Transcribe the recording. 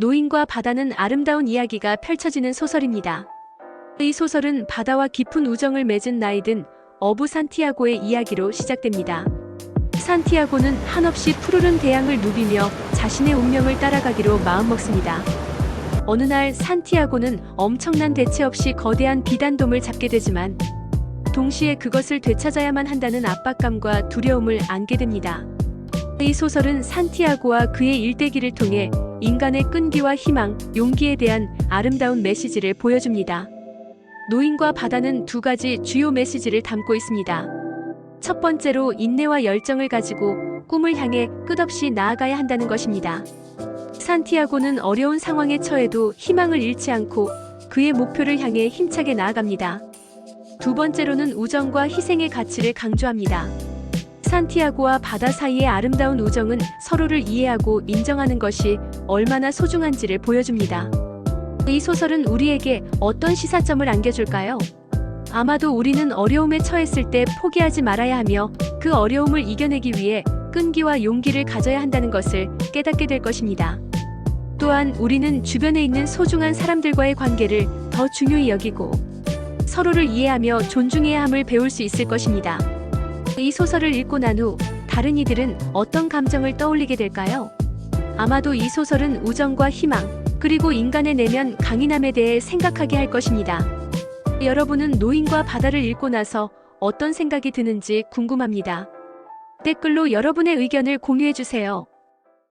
노인과 바다는 아름다운 이야기가 펼쳐지는 소설입니다. 이 소설은 바다와 깊은 우정을 맺은 나이든 어부 산티아고의 이야기로 시작됩니다. 산티아고는 한없이 푸르른 대양을 누비며 자신의 운명을 따라가기로 마음먹습니다. 어느 날 산티아고는 엄청난 대체 없이 거대한 비단돔을 잡게 되지만 동시에 그것을 되찾아야만 한다는 압박감과 두려움을 안게 됩니다. 이 소설은 산티아고와 그의 일대기를 통해 인간의 끈기와 희망, 용기에 대한 아름다운 메시지를 보여줍니다. 노인과 바다는 두 가지 주요 메시지를 담고 있습니다. 첫 번째로 인내와 열정을 가지고 꿈을 향해 끝없이 나아가야 한다는 것입니다. 산티아고는 어려운 상황에 처해도 희망을 잃지 않고 그의 목표를 향해 힘차게 나아갑니다. 두 번째로는 우정과 희생의 가치를 강조합니다. 산티아고와 바다 사이의 아름다운 우정은 서로를 이해하고 인정하는 것이 얼마나 소중한지를 보여줍니다. 이 소설은 우리에게 어떤 시사점을 안겨줄까요? 아마도 우리는 어려움에 처했을 때 포기하지 말아야 하며 그 어려움을 이겨내기 위해 끈기와 용기를 가져야 한다는 것을 깨닫게 될 것입니다. 또한 우리는 주변에 있는 소중한 사람들과의 관계를 더 중요히 여기고 서로를 이해하며 존중해야 함을 배울 수 있을 것입니다. 이 소설을 읽고 난 후 다른 이들은 어떤 감정을 떠올리게 될까요? 아마도 이 소설은 우정과 희망, 그리고 인간의 내면 강인함에 대해 생각하게 할 것입니다. 여러분은 노인과 바다를 읽고 나서 어떤 생각이 드는지 궁금합니다. 댓글로 여러분의 의견을 공유해 주세요.